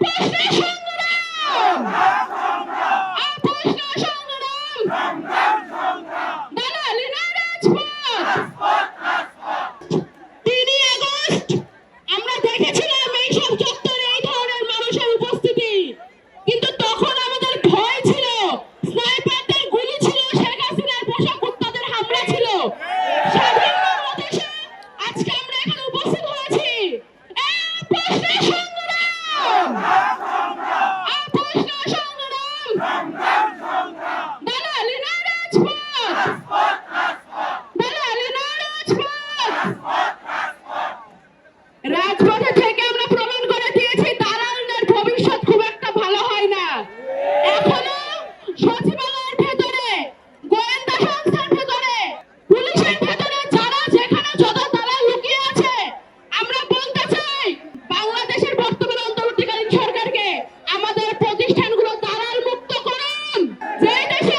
সংগ্রাম। দালালি না রাজপথ তিনই আগস্ট আমরা দেখেছিলাম এইসব চত্বরে এই ধরনের মানুষের উপস্থিতি কিন্তু তখন আমাদের ভয় ছিল স্নাইপারদের গুলি ছিল শেখ হাসিনার পোশাক কুত্তাদের হামলা ছিল স্বাধীন বাংলাদেশে আজকে আমরা এখানে উপস্থিত হয়েছি এই প্রশ্ন সংগ্রাম প্রশ্ন সংগ্রাম দালালি না রাজপথ দালালি না রাজপথ রাজপথে খুব একটা ভালো হয় না। ভেতরে পুলিশের ভেতরে যারা যেখানে যত লুকিয়ে আছে, আমরা বলতে চাই, বাংলাদেশের বর্তমান অন্তর্বর্তীকালীন সরকারকে আমাদের প্রতিষ্ঠানগুলো দালাল যে দেশে